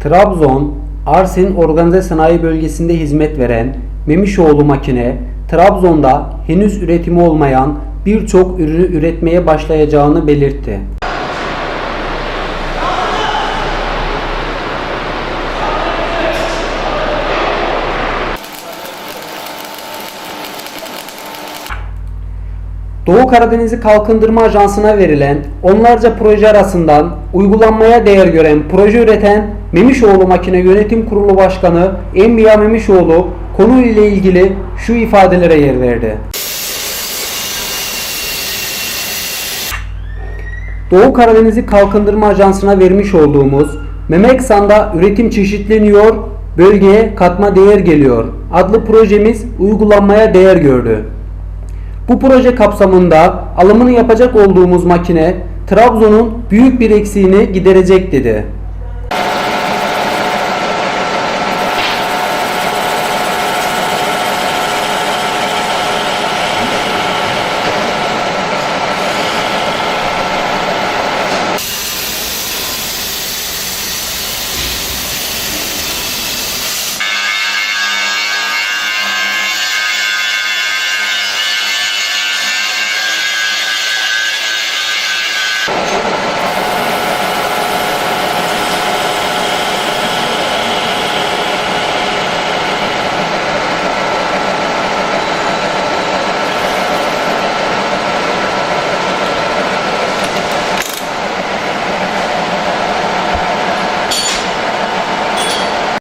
Trabzon, Arsin Organize Sanayi Bölgesi'nde hizmet veren Memişoğlu makine, Trabzon'da henüz üretimi olmayan birçok ürünü üretmeye başlayacağını belirtti. Doğu Karadeniz'i Kalkındırma Ajansı'na verilen onlarca proje arasından uygulanmaya değer gören proje üreten Memişoğlu Makine Yönetim Kurulu Başkanı Enbiya Memişoğlu konuyla ilgili şu ifadelere yer verdi. Doğu Karadeniz'i Kalkındırma Ajansı'na vermiş olduğumuz Memeksan'da üretim çeşitleniyor, bölgeye katma değer geliyor adlı projemiz uygulanmaya değer gördü. Bu proje kapsamında alımını yapacak olduğumuz makine Trabzon'un büyük bir eksiğini giderecek dedi.